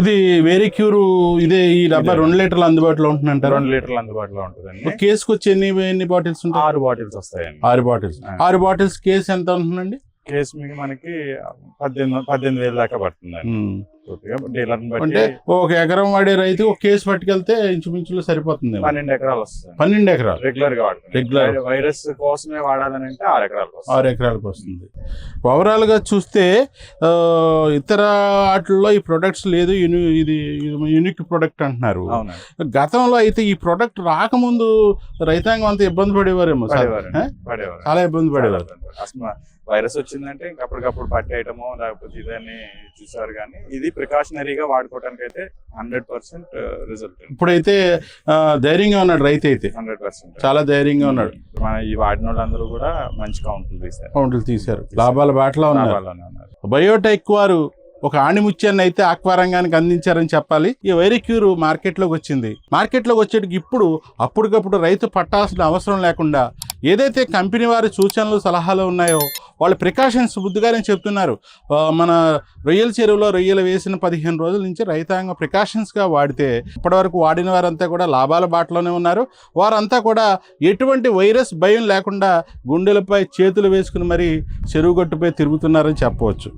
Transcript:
ఇది vary cure ఇదే ఈ డబ్బా. రెండు లీటర్లు అందుబాటులో ఉంటుందంటారు? రెండు లీటర్లు అందుబాటులో ఉంటుందండి. ఒక కేసుకి వచ్చి ఎన్ని ఎన్ని బాటిల్స్ ఉంటాయి? ఆరు బాటిల్స్ వస్తాయండి. ఆరు బాటిల్స్. ఆరు బాటిల్స్ కేసు ఎంత ఉంటుందండి? కేసు మీకు మనకి పద్దెనిమిది పద్దెనిమిది వేలు దాకా డీలర్ని అంటే ఒక ఎకరం వాడే రైతు ఒక కేసు పట్టుకెళ్తే ఇంచుమించులో సరిపోతుంది పన్నెండు ఎకరాలు వస్తుంది. పన్నెండు ఎకరాలు? రెగ్యులర్గా Regular. వైరస్ కోసమే వాడాలని అంటే ఆరు ఎకరాలు ఆరు ఎకరాలకు వస్తుంది. ఓవరాల్గా చూస్తే ఆ, ఇతర వాటిల్లో ఈ ప్రొడక్ట్స్ లేదు యూని ఇది యూనిక్ ప్రొడక్ట్ అంటున్నారు. గతంలో అయితే ఈ ప్రొడక్ట్ రాకముందు రైతాంగం అంతా ఇబ్బంది పడేవారేమో చాలా ఇబ్బంది పడేవారు. వైరస్ వచ్చిందంటే ఇంక అప్పటికప్పుడు పట్టేయటమో లేకపోతే ఇదని చూసారు కానీ ఇది ప్రికాషనరీగా వాడుకోవడానికి అయితే హండ్రెడ్ పర్సెంట్ రిజల్ట్ ఇప్పుడైతే ఆ, ధైర్యంగా ఉన్నాడు రైతు అయితే హండ్రెడ్ పర్సెంట్. చాలా ధైర్యంగా ఉన్నాడు. మన ఈ వాడిన వాళ్ళందరూ కూడా మంచి కౌంట్లు తీశారు. కౌంట్లు తీశారు. లాభాల బాటలో ఉన్నారు. బయోటెక్ వారు ఒక ఆణిముత్యాన్ని అయితే ఆక్వా రంగానికి అందించారని చెప్పాలి. ఈ వైరిక్యూర్ మార్కెట్లోకి వచ్చింది. మార్కెట్లోకి వచ్చేటికి ఇప్పుడు అప్పటికప్పుడు రైతు పట్టాల్సిన అవసరం లేకుండా ఏదైతే కంపెనీ వారి సూచనలు సలహాలు ఉన్నాయో వాళ్ళు ప్రికాషన్స్ బుద్ధిగానే చెప్తున్నారు. మన రొయ్యల చెరువులో రొయ్యలు వేసిన పదిహేను రోజుల నుంచి రైతాంగ ప్రికాషన్స్గా వాడితే ఇప్పటివరకు వాడిన వారంతా కూడా లాభాల బాటలోనే ఉన్నారు. వారంతా కూడా ఎటువంటి వైరస్ భయం లేకుండా గుండెలపై చేతులు వేసుకుని మరీ చెరువు గట్టుపై తిరుగుతున్నారని చెప్పవచ్చు.